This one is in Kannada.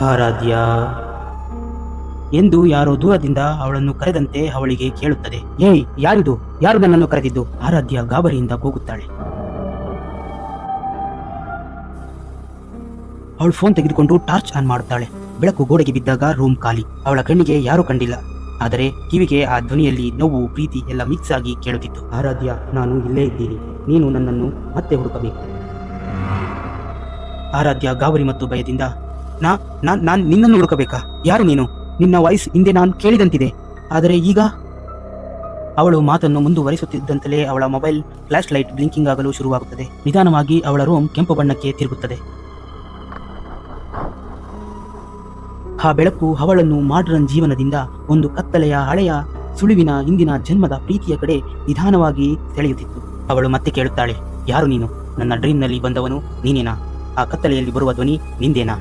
ಆರಾಧ್ಯ. ಎಂದು ಯಾರೋ ದೂರದಿಂದ ಅವಳನ್ನು ಕರೆದಂತೆ ಅವಳಿಗೆ ಕೇಳುತ್ತದೆ. ಏಯ್, ಯಾರಿದು? ಯಾರು ನನ್ನನ್ನು ಕರೆದಿದ್ದು? ಆರಾಧ್ಯ ಗಾಬರಿಯಿಂದ ಕೂಗುತ್ತಾಳೆ. ಅವಳು ಫೋನ್ ತೆಗೆದುಕೊಂಡು ಟಾರ್ಚ್ ಆನ್ ಮಾಡುತ್ತಾಳೆ. ಬೆಳಕು ಗೋಡೆಗೆ ಬಿದ್ದಾಗ ರೂಮ್ ಖಾಲಿ. ಅವಳ ಕಣ್ಣಿಗೆ ಯಾರೂ ಕಂಡಿಲ್ಲ. ಆದರೆ ಕಿವಿಗೆ ಆ ಧ್ವನಿಯಲ್ಲಿ ನೋವು, ಪ್ರೀತಿ ಎಲ್ಲ ಮಿಕ್ಸ್ ಆಗಿ ಕೇಳುತ್ತಿತ್ತು. ಆರಾಧ್ಯ, ನಾನು ಇಲ್ಲೇ ಇದ್ದೀನಿ. ನೀನು ನನ್ನನ್ನು ಮತ್ತೆ ಹುಡುಕಬೇಕು. ಆರಾಧ್ಯ ಗಾಬರಿ ಮತ್ತು ಭಯದಿಂದ ನಾ ನಾನ್ ನಾನ್ ನಿನ್ನನ್ನು ಹುಡುಕಬೇಕಾ? ಯಾರು ನೀನು? ನಿನ್ನ ವಾಯ್ಸ್ ಹಿಂದೆ ನಾನು ಕೇಳಿದಂತಿದೆ. ಆದರೆ ಈಗ ಅವಳು ಮಾತನ್ನು ಮುಂದುವರಿಸುತ್ತಿದ್ದಂತಲೇ ಅವಳ ಮೊಬೈಲ್ ಫ್ಲಾಶ್ ಲೈಟ್ ಬ್ಲಿಂಕಿಂಗ್ ಆಗಲು ಶುರುವಾಗುತ್ತದೆ. ನಿಧಾನವಾಗಿ ಅವಳ ರೂಮ್ ಕೆಂಪು ಬಣ್ಣಕ್ಕೆ ತಿರುಗುತ್ತದೆ. ಆ ಬೆಳಕು ಅವಳನ್ನು ಮಾಡ್ರನ್ ಜೀವನದಿಂದ ಒಂದು ಕತ್ತಲೆಯ ಹಳೆಯ ಸುಳಿವಿನ ಹಿಂದಿನ ಜನ್ಮದ ಪ್ರೀತಿಯ ಕಡೆ ನಿಧಾನವಾಗಿ ಸೆಳೆಯುತ್ತಿತ್ತು. ಅವಳು ಮತ್ತೆ ಕೇಳುತ್ತಾಳೆ, ಯಾರು ನೀನು? ನನ್ನ ಡ್ರೀಮ್ನಲ್ಲಿ ಬಂದವನು ನೀನೇನಾ? ಆ ಕತ್ತಲೆಯಲ್ಲಿ ಬರುವ ಧ್ವನಿ ನಿಂದೇನಾ?